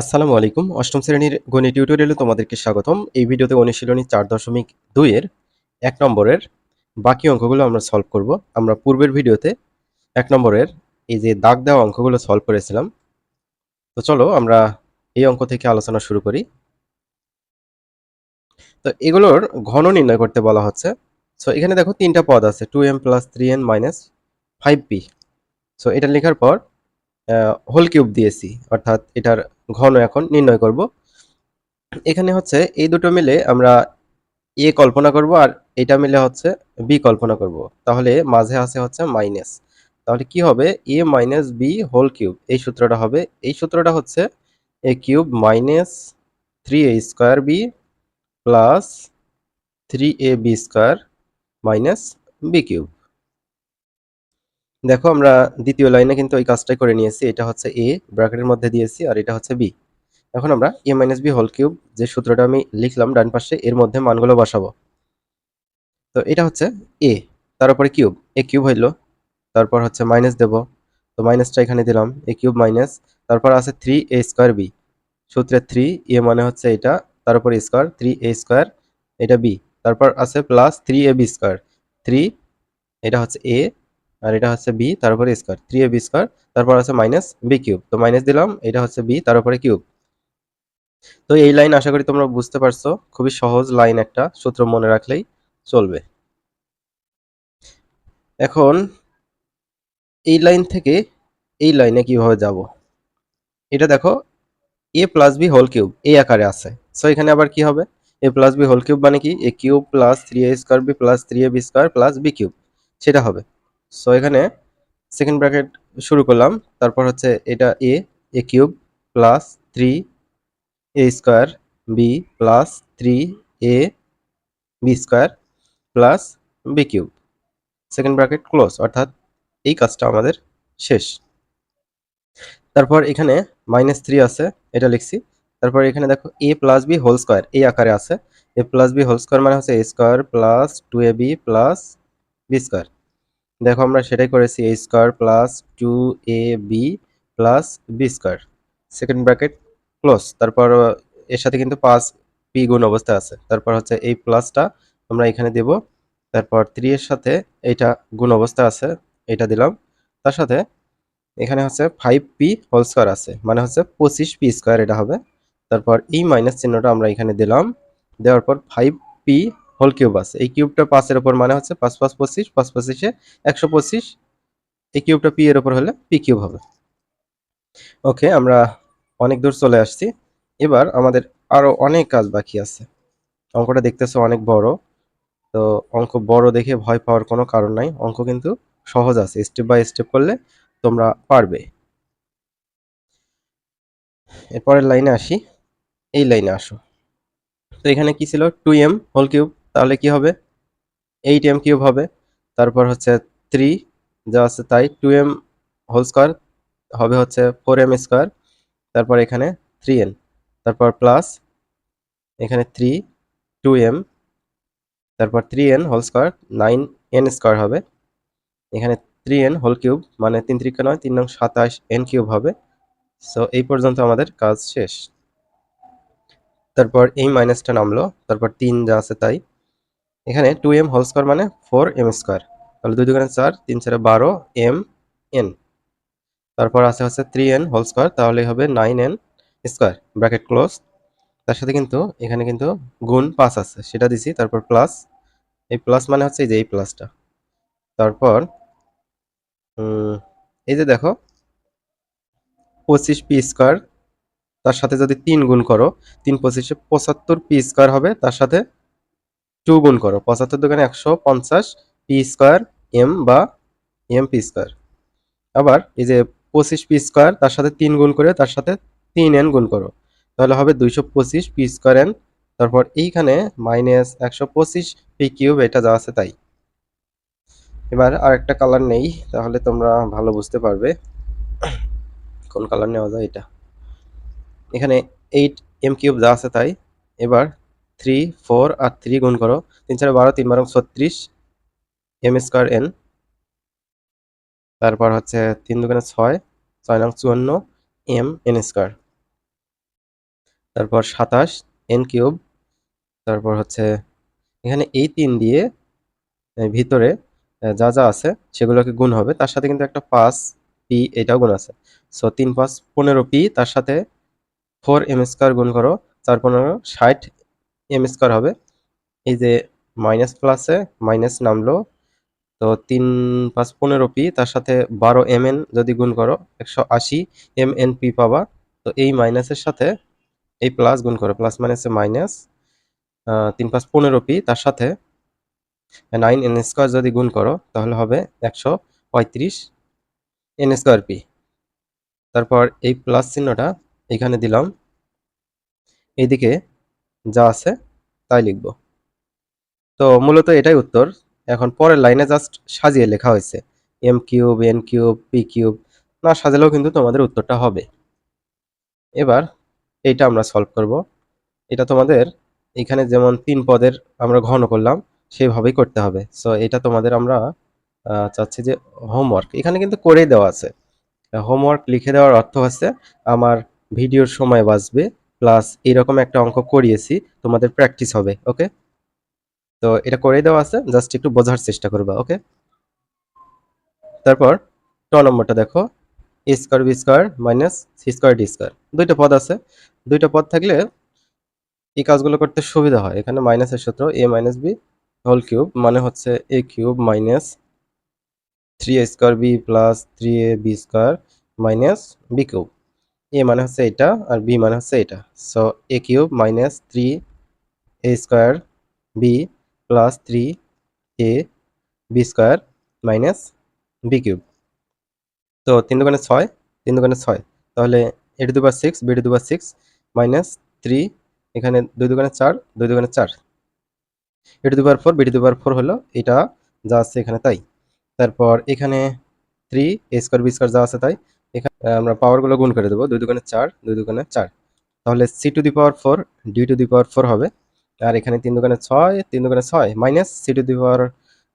আসসালামু আলাইকুম। অষ্টম শ্রেণির গণিত টিউটোরিয়ালে তোমাদেরকে স্বাগতম। এই ভিডিওতে অনুশীলনী চার দশমিক দুইয়ের এক নম্বরের বাকি অঙ্কগুলো আমরা সলভ করব। আমরা পূর্বের ভিডিওতে এক নম্বরের এই যে দাগ দেওয়া অঙ্কগুলো সলভ করেছিলাম। তো চলো আমরা এই অঙ্ক থেকে আলোচনা শুরু করি। তো এগুলোর ঘন নির্ণয় করতে বলা হচ্ছে। সো এখানে দেখো তিনটা পদ আছে two M plus three N minus five P so এটা লেখার পর হোল কিউব দিয়েছি, অর্থাৎ এটার ঘন এখন নির্ণয় করব। এখানে হচ্ছে এই দুটো মিলে আমরা এ কল্পনা করব আর এটা মিলে হচ্ছে বি কল্পনা করব। তাহলে মাঝে আছে হচ্ছে মাইনাস তাহলে কি হবে? A minus B whole cube এই সূত্রটা হবে, এই সূত্রটা হচ্ছে A cube minus three A square B plus three A B square minus B cube দেখো আমরা দ্বিতীয় লাইনে কিন্তু ওই কাজটাই করে নিয়েছি। এটা হচ্ছে এ ব্র্যাকেটের মধ্যে দিয়েছি আর এটা হচ্ছে বি এখন আমরা A minus B whole cube যে সূত্রটা আমি লিখলাম ডান পাশে, এর মধ্যে মানগুলো বসাবো। তো এটা হচ্ছে এ তার উপরে কিউব এ কিউব হইল, তারপর হচ্ছে মাইনাস দেব। তো মাইনাসটা এখানে দিলাম এ কিউব মাইনাস তারপর আছে থ্রি এ স্কোয়ার বি সূত্রে থ্রি এ মানে হচ্ছে এটা, তার উপরে স্কোয়ার থ্রি এ স্কোয়ার এটা বি তারপর আছে plus three A B square three এটা হচ্ছে এ আর এটা হচ্ছে বি তার উপরে square three A B square তারপর আছে মাইনাস বি কিউব তো মাইনাস দিলাম, এটা হচ্ছে বি তার উপরে কিউব তো এই লাইন আশা করি তোমরা বুঝতে পারছ, খুবই সহজ লাইন একটা, সূত্র মনে রাখলেই চলবে। এখন এই লাইন থেকে এই লাইনে কীভাবে যাব? এটা দেখো A plus B whole cube এই আকারে আছে। সো এখানে আবার কি হবে? A plus B whole cube মানে কি? A cube plus three A square B plus three A B square plus B cube সেটা হবে। সো এখানে সেকেন্ড ব্র্যাকেট শুরু করলাম। তারপর হচ্ছে এটা A A cube plus three A square B plus three A B square plus B cube second bracket close অর্থাৎ এই কাজটা আমাদের শেষ। তারপর এখানে মাইনাস থ্রি আছে, এটা লিখছি। তারপর এখানে দেখো A plus B whole square এই আকারে আছে। A plus B whole square মানে হচ্ছে A square plus two A B plus B square দেখো আমরা সেটাই করেছি A square plus two A B plus B square second bracket close তারপর, এর সাথে কিন্তু পাঁচ পি গুণ অবস্থা আছে। তারপর হচ্ছে এই প্লাসটা আমরা এখানে দেব। তারপর থ্রি এর সাথে এইটা গুণ অবস্থা আছে এটা দিলাম। তার সাথে এখানে হচ্ছে ফাইভ পি হোল স্কোয়ার আছে মানে হচ্ছে পঁচিশ পি স্কোয়ার এটা হবে। তারপর এই মাইনাস চিহ্নটা আমরা এখানে দিলাম। দেওয়ার পর ফাইভ পি হোল কিউব আছে। এই কিউবটা পাঁচের ওপর মানে হচ্ছে পাঁচ পাঁচ, পঁচিশ, পাঁচ, পঁচিশে একশো পঁচিশ। এই কিউবটা পি এর ওপর হলে পি কিউব হবে। ওকে, আমরা অনেক দূর চলে আসছি। এবার আমাদের আরও অনেক কাজ বাকি আছে। অঙ্কটা দেখতেছো অনেক বড়। তো অঙ্ক বড় দেখে ভয় পাওয়ার কোনো কারণ নাই। অঙ্ক কিন্তু সহজ আছে। স্টেপ বাই স্টেপ করলে তোমরা পারবে। এরপরের লাইনে আসি। এই লাইনে আসো। তো এখানে কি ছিল? টু এম হোল কিউব তাহলে কি হবে? এইট এম কিউব হবে। তারপর হচ্ছে থ্রি যা আছে তাই টু এম হোল স্কোয়ার হবে হচ্ছে ফোর এম স্কোয়ার তারপর এখানে থ্রি এন তারপর প্লাস এখানে থ্রি টু এম তারপর three N whole square nine N square হবে। এখানে থ্রি এন হোল কিউব মানে তিন ত্রিকা নয়, তিন নং সাতাশ এন কিউব হবে। সো এই পর্যন্ত আমাদের কাজ শেষ। তারপর এই মাইনাসটা নামলো। তারপর তিন যা আছে তাই এখানে টু এম হোল স্কোয়ার মানে ফোর এম স্কোয়ার তাহলে দুই দুগুণে চার, তিন চারে বারো এম এন তারপর আছে হচ্ছে থ্রি এন হোল স্কোয়ার তাহলে হবে nine N square bracket close তার সাথে কিন্তু এখানে কিন্তু গুণ পাঁচ আছে, সেটা দিছি। তারপর প্লাস এই প্লাস মানে হচ্ছে এই যে এই প্লাসটা তারপর এই যে দেখো, পঁচিশ পি স্কোয়ার তার সাথে যদি তিন গুণ করো, তিন পঁচিশে পঁচাত্তর পি স্কোয়ার হবে, তার সাথে টু গুণ করো। পঁচাত্তর দোকানে একশো পঞ্চাশ পি স্কোয়ার এম বা এম পি স্কোয়ার। আবার এই যে পঁচিশ পি স্কোয়ার, তার সাথে তিন গুণ করে তার সাথে তিন এন গুণ করো। তাহলে হবে দুইশো পঁচিশ পি স্কোয়ার এন। তারপর এইখানে মাইনাস একশো পঁচিশ পি কিউব, এটা যা আছে তাই। এবার আর একটা কালার নেই, তাহলে তোমরা ভালো বুঝতে পারবে। কোন কালার নেওয়া যায় এটা? এখানে এইট এম কিউব যা আছে তাই। এবার থ্রি, ফোর আর থ্রি গুণ করো। তিন চার বারো, তিন বারো, ছত্রিশ, এম স্কোয়ার এন। তারপর হচ্ছে তিন দুগুণে ছয় ছয় নং চুয়ান্ন, এম এন স্কোয়ার। তারপর সাতাশ, এন কিউব। তারপর হচ্ছে এখানে এই তিন দিয়ে ভিতরে যা যা আছে সেগুলোকে গুণ হবে। তার সাথে কিন্তু একটা পাঁচ পি এটাও গুণ আছে। সো তিন পাঁচ পনেরো পি, তার সাথে ফোর এম স্কোয়ার গুণ করো। চার পনেরো, ষাট এম স্কোয়ার হবে। এই যে মাইনাস প্লাসে মাইনাস নামলো। তো তিন পাঁচ পনেরো পি তার সাথে বারো এম এন যদি গুণ করো, একশো আশি এম এন পি পাবা। তো এই মাইনাসের সাথে এই প্লাস গুণ করো প্লাস মাইনাসে মাইনাস তিন পাঁচ পনেরো পি তার সাথে নাইন এন স্কোয়ার যদি গুণ করো, তাহলে হবে একশো পঁয়ত্রিশ এন স্কোয়ার পি তারপর এই প্লাস চিহ্নটা এখানে দিলাম। এইদিকে যা আছে তাই লিখব। তো মূলত এটাই উত্তর। এখন পরের লাইনে জাস্ট সাজিয়ে লেখা হয়েছে। M cube N cube P cube না সাজালেও কিন্তু তোমাদের উত্তরটা হবে। এবার এইটা আমরা সলভ করব। এটা তোমাদের এখানে যেমন তিন পদের আমরা ঘন করলাম সেইভাবেই করতে হবে। সো এটা তোমাদের আমরা চাচ্ছি যে হোমওয়ার্ক এখানে কিন্তু করেই দেওয়া আছে। হোমওয়ার্ক লিখে দেওয়ার অর্থ হচ্ছে, আমার ভিডিওর সময় বাঁচবে প্লাস এরকম একটা অঙ্ক করিয়েছি, তোমাদের প্র্যাকটিস হবে ওকে তো এটা করেই দেওয়া আছে জাস্ট একটু বোঝার চেষ্টা করবা ওকে তারপর ট নম্বরটা দেখো A square B square minus C square D square দুইটা পদ আছে, দুইটা পদ থাকলে এই কাজগুলো করতে সুবিধা হয়, এখানে মাইনাসের সূত্র A minus B whole cube মানে হচ্ছে A cube minus three A square B plus three A B square minus B cube A মানে হচ্ছে এটা আর বি মানে হচ্ছে এটা। So A cube minus three A square B plus three A B square minus B cube তো তিন দোকানে ছয়, তিন দোকানে ছয়। তাহলে এ টু দুবার সিক্স বি টু দুবার সিক্স মাইনাস থ্রি এখানে দুই দোকানে চার, দুই দোকানে চার। এ টু দুবার ফোর বি টু দুবার ফোর হলো এটা, যা আছে এখানে তাই। তারপর এখানে three A square B square যা আছে তাই। এখানে আমরা পাওয়ারগুলো গুণ করে দেবো। দুই দোকানে চার, দুই দোকানে চার। তাহলে C to the power four D to the power four হবে। আর এখানে তিন দোকানে ছয়, তিন দোকানে ছয় minus C to the power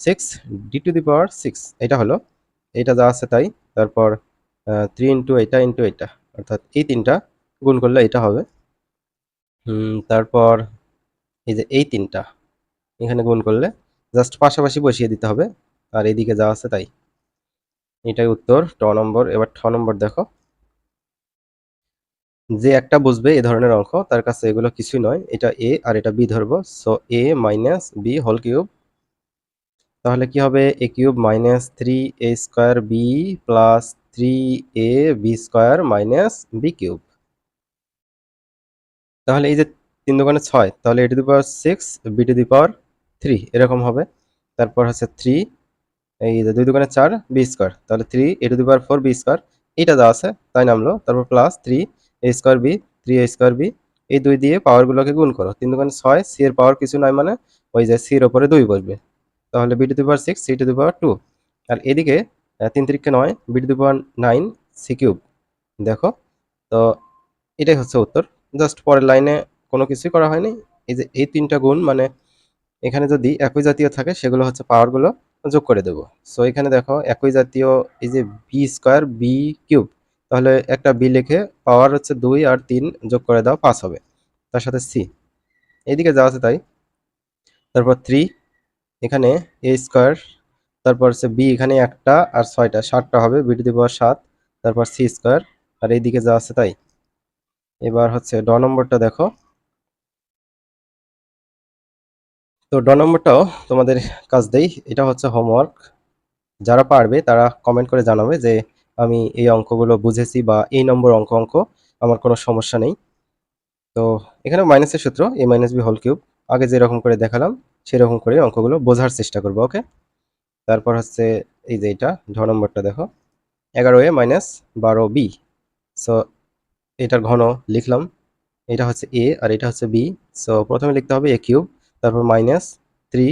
six D to the power six এটা হলো, এটা যা আছে তাই। তারপর থ্রি ইন্টু এটা ইন্টু এটা অর্থাৎ এই তিনটা গুণ করলে এটা হবে। তারপর এই যে এই তিনটা, এখানে গুণ করলে জাস্ট পাশাপাশি বসিয়ে দিতে হবে। আর এইদিকে যা আছে তাই। এটাই উত্তর ট নম্বর। এবার ঠ নম্বর দেখো। যে একটা বুঝবে এই ধরনের অঙ্ক, তার কাছে এগুলো কিছুই নয়। এটা এ আর এটা বি ধরবো। So A minus B whole cube তাহলে কি হবে? A cube minus three A square B plus three A B square minus B cube তাহলে এই যে তিন দোকানে ছয়, তাহলে A to the power six B to the power three এরকম হবে। তারপর হচ্ছে থ্রি এই দুই দোকানে চার বি স্কোয়ার তাহলে three A to the power four B square এইটা যা আছে, তাই নামলো, তারপর plus three A square B three A square B এই দুই দিয়ে পাওয়ারগুলোকে গুণ করো, তিন দোকানে ছয় সি এর পাওয়ার কিছু নয় মানে ওই যে সির ওপরে দুই বসবে, তাহলে B to the power six C to the power two আর এদিকে তিন তিরিখে নয় B to the power nine C cube দেখো, তো এটাই হচ্ছে উত্তর জাস্ট পরের লাইনে কোনো কিছুই করা হয়নি, এই যে এই তিনটা গুণ মানে এখানে যদি একই জাতীয় থাকে, সেগুলো হচ্ছে পাওয়ারগুলো যোগ করে দেবো। সো এখানে দেখো একই জাতীয় এই যে বি স্কোয়ার বি কিউব তাহলে একটা বি লিখে পাওয়ার হচ্ছে দুই আর তিন যোগ করে দাও, পাঁচ হবে। তার সাথে সি এইদিকে যা আছে তাই। তারপর থ্রি এখানে এ স্কোয়ার তারপর হচ্ছে বি এখানে একটা আর ছয়টা, সাতটা হবে বি টু দি সাত, তারপর সি স্কোয়ার আর এইদিকে যা আছে তাই। এবার হচ্ছে ড নম্বরটা দেখো। তো ড নম্বরটাও তোমাদের কাজ দেই। এটা হচ্ছে হোমওয়ার্ক যারা পারবে, তারা কমেন্ট করে জানাবে যে, আমি এই অঙ্কগুলো বুঝেছি বা এই নম্বর অঙ্ক অঙ্ক, আমার কোনো সমস্যা নেই। তো এখানে মাইনাসের সূত্র A minus B whole cube আগে যেরকম করে দেখালাম, সেরকম করে অঙ্কগুলো বোঝার চেষ্টা করব ওকে তারপর হচ্ছে এই যে এটা ঢ নম্বরটা দেখো। এগারো এ মাইনাস বারো বি সো এটার ঘন লিখলাম। এটা হচ্ছে এ আর এটা হচ্ছে বি সো প্রথমে লিখতে হবে এ কিউব তারপর minus three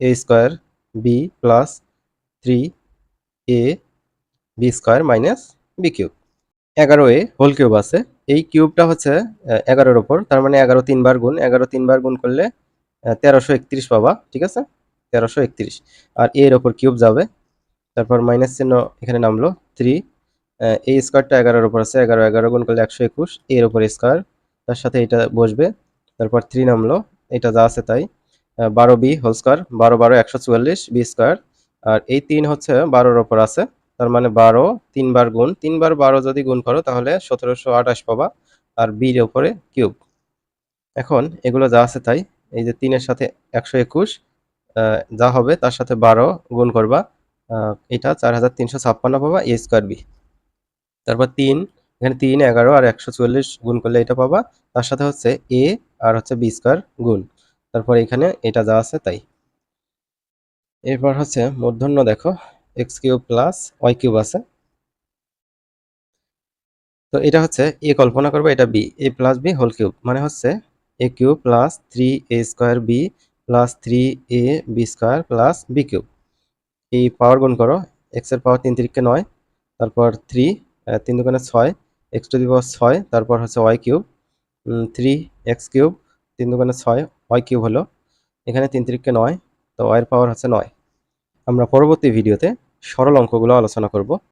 A square B plus three A B square minus B cube এগারো এ হোল কিউব আছে। এই কিউবটা হচ্ছে এগারোর ওপর। তার মানে এগারো তিনবার গুণ। এগারো তিনবার গুণ করলে তেরোশো একত্রিশ পাবা, ঠিক আছে? তেরোশো একত্রিশ। আর এর ওপর কিউব যাবে। তারপর মাইনাস চিহ্ন এখানে নামলো। থ্রি এই স্কোয়ারটা এগারোর ওপর আছে। এগারো এগারো গুণ করলে একশো একুশ। এর ওপর স্কোয়ার তার সাথে এটা বসবে। তারপর থ্রি নামলো। এটা যা আছে তাই। বারো বি হোল স্কোয়ার, বারো বারো একশো চুয়াল্লিশ বি স্কোয়ার। আর এই তিন হচ্ছে বারোর ওপর আছে। তার মানে বারো তিনবার গুণ তিনবার বারো যদি গুণ করো তাহলে সতেরোশো আঠাশ পাবা। আর বির ওপরে কিউব। এখন এগুলো যা আছে তাই, এই যে তিনের সাথে একশো একুশ যা হবে তার সাথে বারো গুণ করবা। এটা চার হাজার তিনশো ছাপ্পান্ন পাবা এ স্কোয়ার বি। তারপর তিন এখানে তিন, এগারো আর একশো চুয়াল্লিশ গুণ করলে এটা পাবা। তার সাথে হচ্ছে এ আর হচ্ছে বি স্কোয়ার গুণ। তারপর এখানে এটা যা আছে তাই। এরপর হচ্ছে মূর্ধন্য দেখো X cube plus Y cube আছে। তো এটা হচ্ছে এ কল্পনা করবে, এটা B, A plus B whole cube মানে হচ্ছে A cube plus three A square B plus three A B square plus B cube এই পাওয়ার গুণ করো এক্সের পাওয়ার তিন তিরিখকে নয়, তারপর থ্রি তিন দোকানে ছয় এক্স টু দি পাওয়ার ছয়, তারপর হচ্ছে Y cube three X cube, তিন দোকানে ছয়, ওয়াই কিউব হলো। এখানে তিন তিরিককে নয়, তো ওয়াইয়ের পাওয়ার হচ্ছে নয়। আমরা পরবর্তী ভিডিওতে সরল অঙ্কগুলো আলোচনা করব।